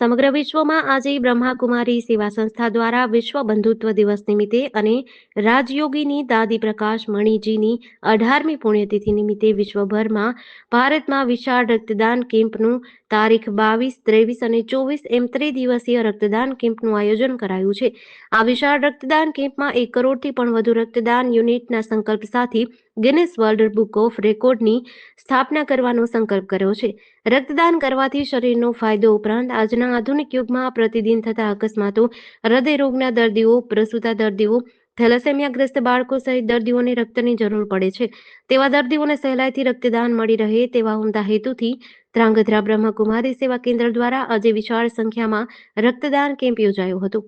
સમગ્ર વિશ્વમાં આજે બ્રહ્માકુમારી સેવા સંસ્થા દ્વારા વિશ્વ બંધુત્વ દિવસ નિમિત્તે અને રાજયોગીની દાદી પ્રકાશ મણીજીની અઢારમી પુણ્યતિથિ નિમિત્તે વિશ્વભરમાં ભારતમાં વિશાળ રક્તદાન કેમ્પનું તારીખ બાવીસ, ત્રેવીસ અને ચોવીસ એમ ત્રિદિવસીય રક્તદાન કેમ્પનું આયોજન કરાયું છે. આ વિશાળ રક્તદાન કેમ્પમાં એક કરોડથી પણ વધુ રક્તદાન યુનિટના સંકલ્પ સાથે ગિનિસ વર્લ્ડ બુક ઓફ રેકોર્ડની સ્થાપના કરવાનો સંકલ્પ કર્યો છે. રક્તદાન કરવાથી શરીરનો ફાયદો ઉપરાંત આજના આધુનિક યુગમાં પ્રતિદિન થતા અકસ્માતો, હૃદયરોગના દર્દીઓ, પ્રસૂતા દર્દીઓ, થેલેસેમિયાગ્રસ્ત બાળકો સહિત દર્દીઓને રક્તની જરૂર પડે છે. તેવા દર્દીઓને સહેલાઈથી રક્તદાન મળી રહે તેવા ઉમદા હેતુથી ધ્રાંગધ્રા બ્રહ્મકુમારી સેવા કેન્દ્ર દ્વારા આજે વિશાળ સંખ્યામાં રક્તદાન કેમ્પ યોજાયો હતો.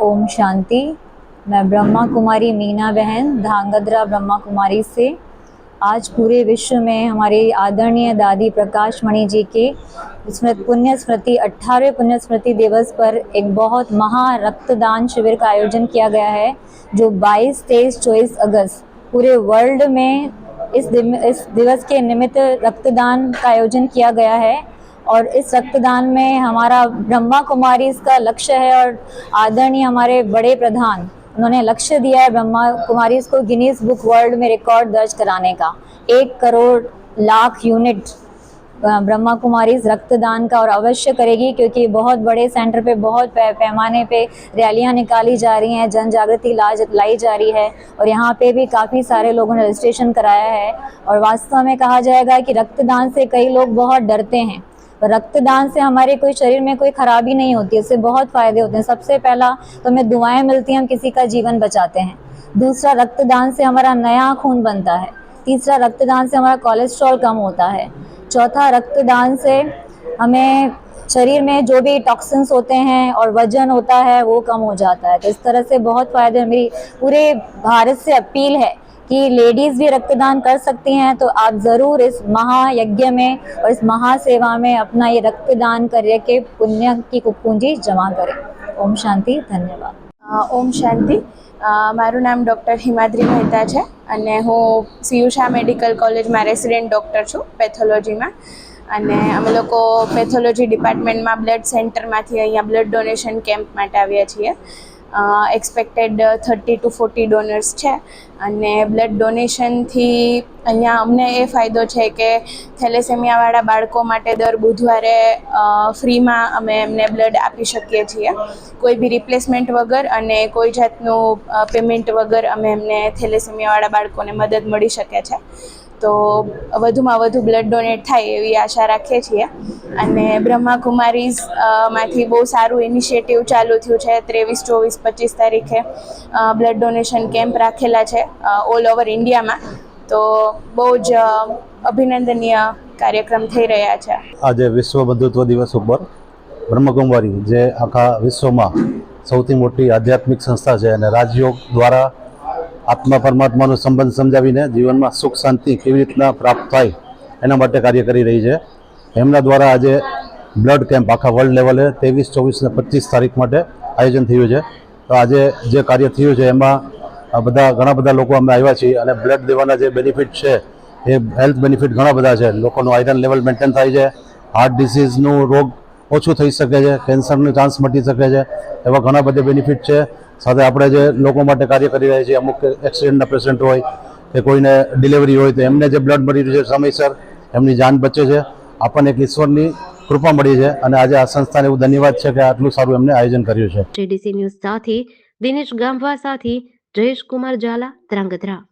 ઓમ શાંતિ. मैं ब्रह्मा कुमारी मीना बहन, धांगध्रा ब्रह्मा कुमारी से। आज पूरे विश्व में हमारे आदरणीय दादी प्रकाश मणि जी के स्मृत पुण्य स्मृति अट्ठारहवें पुण्य स्मृति दिवस पर एक बहुत महा रक्तदान शिविर का आयोजन किया गया है, जो 22 तेईस, चौबीस अगस्त पूरे वर्ल्ड में इस इस दिवस के निमित्त रक्तदान का आयोजन किया गया है। और इस रक्तदान में हमारा ब्रह्मा कुमारी इसका लक्ष्य है और आदरणीय हमारे बड़े प्रधान उन्होंने लक्ष्य दिया है ब्रह्मा कुमारी को गिनीज बुक वर्ल्ड में रिकॉर्ड दर्ज कराने का। एक करोड़ लाख यूनिट ब्रह्मा कुमारी रक्तदान का और अवश्य करेगी क्योंकि बहुत बड़े सेंटर पे, बहुत पैमाने पे रैलियाँ निकाली जा रही हैं जन जागृति लाई जा रही है और यहाँ पे भी काफ़ी सारे लोगों ने रजिस्ट्रेशन कराया है। और वास्तव में कहा जाएगा कि रक्तदान से कई लोग बहुत डरते हैं। रक्तदान से हमारे कोई शरीर में कोई खराबी नहीं होती है इससे बहुत फ़ायदे होते हैं। सबसे पहला तो हमें दुआएँ मिलती हैं, हम किसी का जीवन बचाते हैं। दूसरा, रक्तदान से हमारा नया खून बनता है। तीसरा, रक्तदान से हमारा कोलेस्ट्रॉल कम होता है। चौथा, रक्तदान से हमें शरीर में जो भी टॉक्सिन्स होते हैं और वज़न होता है, वो कम हो जाता है। तो इस तरह से बहुत फ़ायदे मेरी पूरे भारत से अपील है कि लेडीज भी रक्तदान कर सकती हैं तो आप ज़रूर इस महायज्ञ में और इस महासेवा में अपना ये रक्तदान करके पुण्य की पूंजी जमा करें ओम शांति धन्यवाद અ, ઓમ શાંતિ અ, મારું નામ ડૉક્ટર હિમાદ્રી મહેતા છે અને હું સીયુ શાહ મેડિકલ કોલેજમાં રેસિડેન્ટ ડૉક્ટર છું પેથોલોજીમાં અને અમે લોકો પેથોલોજી ડિપાર્ટમેન્ટમાં બ્લડ સેન્ટરમાંથી અહીંયા બ્લડ ડોનેશન કેમ્પ માટે આવ્યા છીએ Expected thirty two forty donors છે. અને બ્લડ ડોનેશનથી અહીંયા અમને એ ફાયદો છે કે થેલેસેમિયાવાળા બાળકો માટે દર બુધવારે ફ્રીમાં અમે એમને બ્લડ આપી શકીએ છીએ. કોઈ બી રિપ્લેસમેન્ટ વગર અને કોઈ જાતનું પેમેન્ટ વગર અમે એમને થેલેસેમિયાવાળા બાળકોને મદદ મળી શકે છે. તો વધુમાં વધુ બ્લડ ડોનેટ થાય એવી આશા રાખીએ છીએ. અને બ્રહ્માકુમારીઝમાંથી બહુ સારું ઇનિશિયેટિવ ચાલુ થયું છે ત્રેવીસ, ચોવીસ, પચીસ તારીખે. બ્લડ ડોનેશન કેમ્પ રાખેલા છે ઓલ ઓવર ઇન્ડિયામાં તો બહુ જ અભિનંદનીય કાર્યક્રમ થઈ રહ્યા છે. આજે વિશ્વ બંધુત્વ દિવસ ઉપર બ્રહ્મકુમારી જે આખા વિશ્વમાં સૌથી મોટી આધ્યાત્મિક સંસ્થા છે અને રાજયોગ દ્વારા આત્મા પરમાત્માનો સંબંધ સમજાવીને જીવનમાં સુખ, શાંતિ કેવી રીતના પ્રાપ્ત થાય એના માટે કાર્ય કરી રહી છે. એમના દ્વારા આજે બ્લડ કેમ્પ આખા વર્લ્ડ લેવલે ત્રેવીસ, ચોવીસ ને પચીસ તારીખ માટે આયોજન થયું છે. તો આજે જે કાર્ય થયું છે એમાં બધા ઘણા બધા લોકો અમે આવ્યા છીએ અને બ્લડ દેવાના જે બેનિફિટ છે, એ હેલ્થ બેનિફિટ ઘણા બધા છે. લોકોનું આયરન લેવલ મેન્ટેન થાય છે. હાર્ટ ડિસીઝનું રોગ ઓછું થઈ શકે છે, કેન્સરનો ચાન્સ મટી શકે છે, એવા ઘણા બધા બેનિફિટ છે. સાથે આપણે જે લોકો માટે કાર્ય કરી રહ્યા છીએ, અમુક એક્સિડન્ટના પેશન્ટ હોય, કે કોઈને ડિલિવરી હોય, તો એમને જે બ્લડ મળી રહ્યું છે સમયસર, એમની જાન બચે છે. આપણને એક ઈશ્વરની કૃપા મળી છે અને આજે આ સંસ્થાને એવું ધન્યવાદ છે કે આટલું સારું એમને આયોજન કર્યું છે. ટીડીસી ન્યૂઝ સાથે દિનેશ ગામવા સાથે જયેશ કુમાર ઝાલા, ધ્રાંગધ્રા.